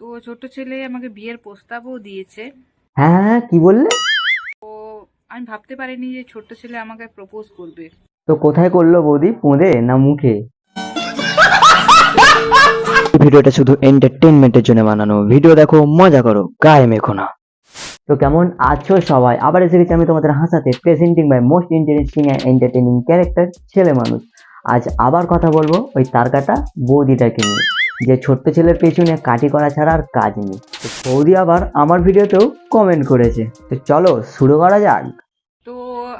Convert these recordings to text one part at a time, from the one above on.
তো ছোট ছেলে আমাকে বিয়ের প্রস্তাবও দিয়েছে। হ্যাঁ হ্যাঁ কি বললে? তো আমি ভাবতে পারিনি যে ছোট্ট ছেলে আমাকে প্রপোজ করবে। তো কোথায় করল বৌদি? পোঁদে না মুখে? ভিডিওটা শুধু এন্টারটেনমেন্টের জন্য বানানো। ভিডিও দেখো মজা করো গায়ে মেখো না। তো কেমন আছো সবাই? আবার এসে গেছি আমি তোমাদের হাসাতে presenting by most interesting and entertaining character ছেলে মানুষ। আজ আবার কথা বলব ওই তারকাটা বৌদিটাকে নিয়ে। যে ছোট্ট ছেলের পেছনে কাটি করা ছাড়া আর কাজ নেই। তো সৌদি আবার আমার ভিডিওতেও কমেন্ট করেছে। তো চলো শুরু করা যাক। তো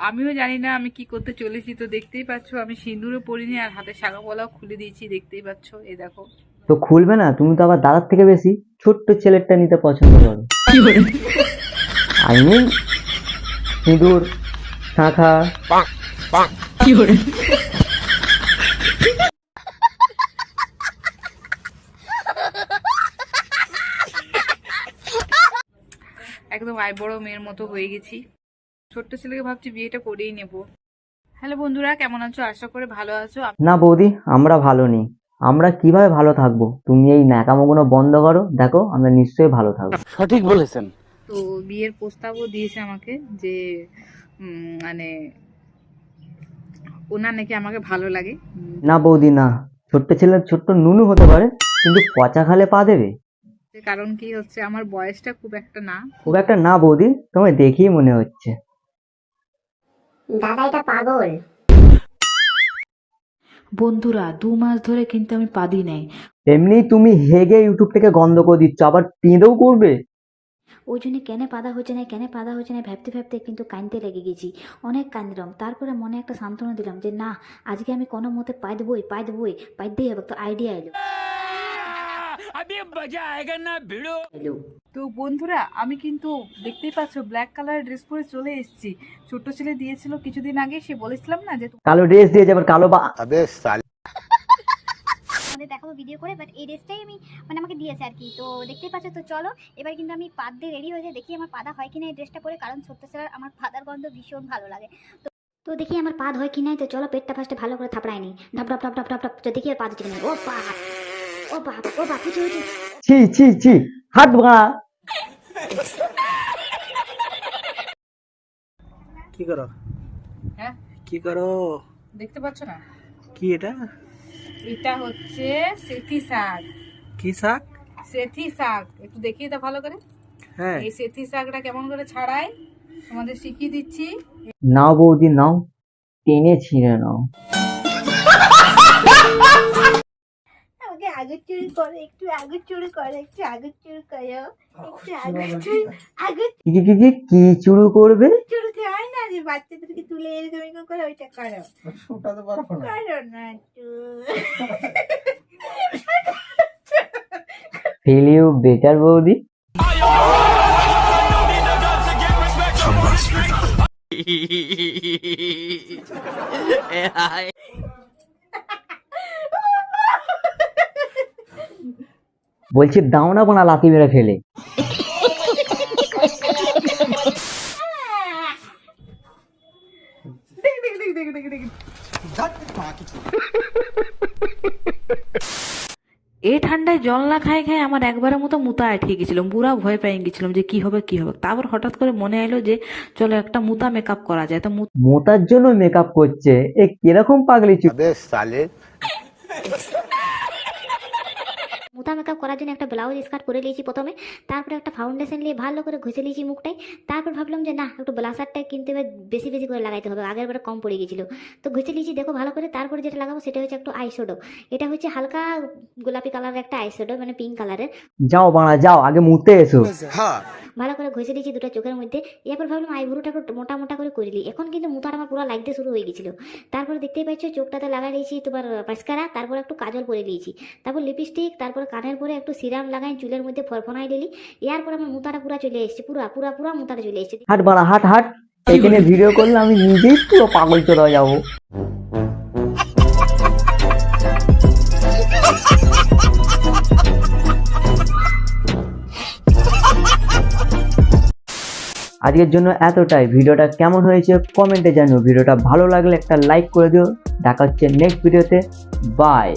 আমিও জানি না আমি কি করতে চলেছি। তো দেখতেই পাচ্ছো আমি সিঁদুরও পরিনি আর হাতে শাখা পলাও খুলে দিয়েছি দেখতেই পাচ্ছো এ দেখো। তো খুলবে না? তুমি তো আবার দাদার থেকে বেশি ছোট্ট ছেলেরটা নিতে পছন্দ করো। আই মিন সিঁদুর শাঁখা। একদম আই বড় মেয়ের মতো হয়ে গেছি। ছোট্ট ছেলেকে ভাবছি বিয়েটা করেই নেব। হ্যালো বন্ধুরা কেমন আছো? আশা করে ভালো আছো। না বৌদি আমরা ভালো নেই। আমরা কীভাবে ভালো থাকব? তুমি এই ন্যাকামোগুলো বন্ধ করো। দেখো আমরা নিশ্চয়ই ভালো থাকব। সঠিক বলেছেন। তো বিয়ের প্রস্তাবও দিয়েছে আমাকে যে উম, মানে ওনার নাকি আমাকে ভালো লাগে। না বৌদি না। ছোট্ট ছেলের ছোট্ট নুনু হতে পারে কিন্তু পচা খালে পা দেবে? কারণ কি হচ্ছে আমার বয়সটা খুব একটা না। খুব একটা না বৌদি তোমায় দেখেই মনে হচ্ছে। দাদা এটা পাগল। বন্ধুরা দু মাস ধরে কিন্তু আমি পাদি নাই। এমনি তুমি হেগে ইউটিউব থেকে গন্ধ করে দিচ্ছ আবার পেঁদেও করবে? ওই জন্য কেন পাদা হচ্ছে না কেন পাদা হচ্ছে না ভাবতে ভাবতে কিন্তু কাঁদতে লেগে গেছি। অনেক কান্দিলাম তারপরে মনে একটা সান্ত্বনা দিলাম যে না আজকে আমি কোনো মতে পাই দেবই পাই দেবই পাইতেই হবে তো আইডিয়া এলো। এলো তো বন্ধুরা আমি কিন্তু দেখতেই পাচ্ছ ব্ল্যাক কালার ড্রেস পরে চলে এসেছি। ছোট্ট ছেলে দিয়েছিল কিছুদিন আগে সে বলেছিলাম না যে কালো ড্রেস দিয়ে যাবার কালো বা আমাদের দেখাবো ভিডিও করে বাট এই ড্রেসটাই আমি মানে আমাকে দিয়েছে আর কি। তো দেখতেই পাচ্ছ তো চলো এবার কিন্তু আমি পাদ দিয়ে রেডি হয়ে যাই দেখি আমার পাদা হয় কিনা এই ড্রেসটা পরে কারণ ছোট্ট ছেলের আমার পাদার গন্ধ ভীষণ ভালো লাগে। তো তো দেখি আমার পাদ হয় কি নাই তো চলো পেটটা ফার্স্টে ভালো করে থাপড়াই নি ঢপ ঢপ ঢপ ঢপ ঢপ তো দেখি আর পাদ হচ্ছে ও বাপ ও বাপ ও বাপ হচ্ছে হচ্ছে ছি ছি ছি হাত ভাঙা কি করো? হ্যাঁ? কি করো? দেখতে পাচ্ছ না? কি এটা? এটা হচ্ছে সেথি শাক। কি শাক? সেথি শাক। একটু দেখিয়ে দাও ভালো করে। হ্যাঁ। এই সেথি শাকটা কেমন করে ছাড়াই? তোমাদের শিখিয়ে দিচ্ছি। নাও বৌদি নাও। টেনে ছিঁড়ে নাও। আগের চুরি করে একটু আগের চুরি করে একটু আগের চুরি করো একটু আগের চুরি আগের কি কি কি চুরু করবে? চুরিতে হয় না যে বাচ্চাদেরকে তুলে এরকম এরকম করে ওইটা করো। করো না একটু। ফিল ইউ বেটার বৌদি? বলছি দাও না বোনা লাথি মেরে ফেলে। এই ঠান্ডায় জল না খাই খাই আমার একবারের মতো মুতা আটকে গেছিলাম পুরা ভয় পেয়ে গেছিলাম যে কি হবে কি হবে। তারপর হঠাৎ করে মনে এলো যে চলো একটা মুতা মেকআপ করা যায়। তো মোতার জন্য মেকআপ করছে এ কীরকম পাগলি চুপ মুথা মেকআপ করার জন্য একটা ব্লাউজ স্কার্ট পরে নিয়েছি প্রথমে তারপরে একটা ফাউন্ডেশন নিয়ে ভালো করে ঘষে নিয়েছি মুখটাই তারপর ভাবলাম যে না একটু ব্লাসারটা কিনতে হবে বেশি বেশি করে লাগাইতে হবে আগের বারে কম পড়ে গেছিল। তো ঘষে নিয়েছি দেখো ভালো করে তারপরে যেটা লাগাবো সেটা হচ্ছে একটু আইশ্যাডো এটা হচ্ছে হালকা গোলাপি কালারের একটা আইশ্যাডো মানে পিঙ্ক কালারের যাও বাড়া যাও আগে মুতে এসো। ভালো করে ঘষে দিয়েছি দুটো চোখের মধ্যে এরপর ভাবলাম আইব্রোটা একটু মোটা মোটা করে করে করিলি এখন কিন্তু মুতার আমার পুরো লাগতে শুরু হয়ে গেছিল। তারপর দেখতেই পাচ্ছ চোখটাতে লাগাই দিয়েছি তোমার পাস্কারা তারপর একটু কাজল পরে দিয়েছি তারপর লিপস্টিক তারপর কানের পরে একটু সিরাম লাগাই, চুলের মধ্যে ফরফনাই দিলি এরপর আমার মুতাটা পুরো চলে এসেছে, পুরা পুরা পুরা মুতাটা চলে এসেছে। হাট বাড়া, হাট হাট, এখানে ভিডিও করলে আমি নিজেই পুরো পাগল চলে যাব। আজকের জন্য এতটাই। ভিডিওটা কেমন হয়েছে কমেন্টে জানিও। ভিডিওটা ভালো লাগলে একটা লাইক করে দিও। দেখা হচ্ছে নেক্সট ভিডিওতে বাই